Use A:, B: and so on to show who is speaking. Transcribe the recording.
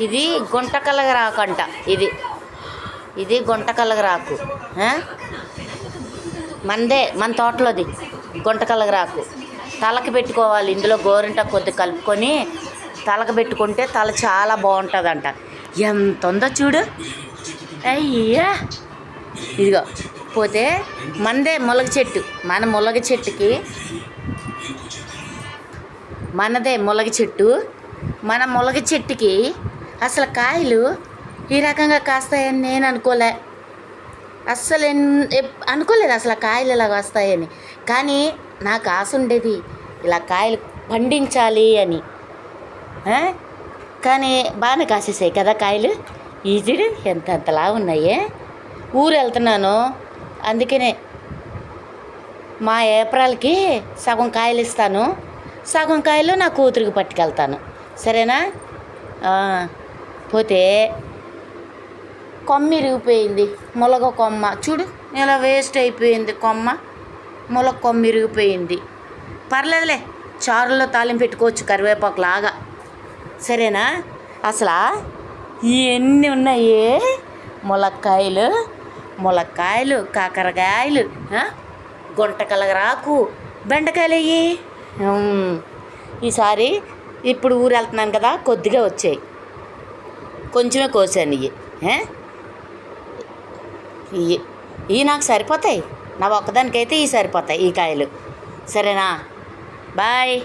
A: ఇది గుంట కలగరాకు అంట ఇది ఇది గుంట కలగరాకు మందే మన తోటలోది గుంట కలగరాకు తలకి పెట్టుకోవాలి ఇందులో గోరింట కొద్ది కలుపుకొని తలకు పెట్టుకుంటే తల చాలా బాగుంటుందంట. ఎంత ఉందో చూడు. అయ్యా! ఇదిగో పోతే మనదే ములగ చెట్టు మన ములగ చెట్టుకి మనదే ములగ చెట్టు మన ములగ చెట్టుకి అసలు కాయలు ఈ రకంగా కాస్తాయని నేను అనుకోలే. అస్సలు ఎన్- అనుకోలేదు అసలు కాయలు ఇలా వస్తాయని కానీ నాకు ఆశ ఉండేది ఇలా కాయలు పండించాలి అని. కానీ బాగానే కాసేసాయి కదా కాయలు. ఈజీడు ఎంత అంతలా ఉన్నాయే. ఊరు వెళ్తున్నాను. అందుకనే మా ఏప్రాల్కి సగం కాయలు ఇస్తాను. సగం కాయలు నా కూతురికి పట్టుకెళ్తాను. సరేనా? పోతే కొమ్మ ఇరిగిపోయింది ములగ కొమ్మ. చూడు ఇలా వేస్ట్ అయిపోయింది కొమ్మ ములగ కొమ్మ ఇరిగిపోయింది. పర్లేదులే చారులో తాలింపు పెట్టుకోవచ్చు కరివేపాకు లాగా సరేనా? అసలు ఇవన్నీ ఉన్నాయి? ములక్కాయలు ములక్కాయలు కాకరకాయలు ఆ? గుంటకలగరాకు బెండకాయలు అయ్యి ఈసారి ఇప్పుడు ఊరు వెళ్తున్నాను కదా కొద్దిగా వచ్చాయి. కొంచెమే కోసాను. ఇవి ఇవి ఇవి నాకు సరిపోతాయి. నా ఒక్కదానికైతే ఇవి సరిపోతాయి ఈ కాయలు. సరేనా? బాయ్.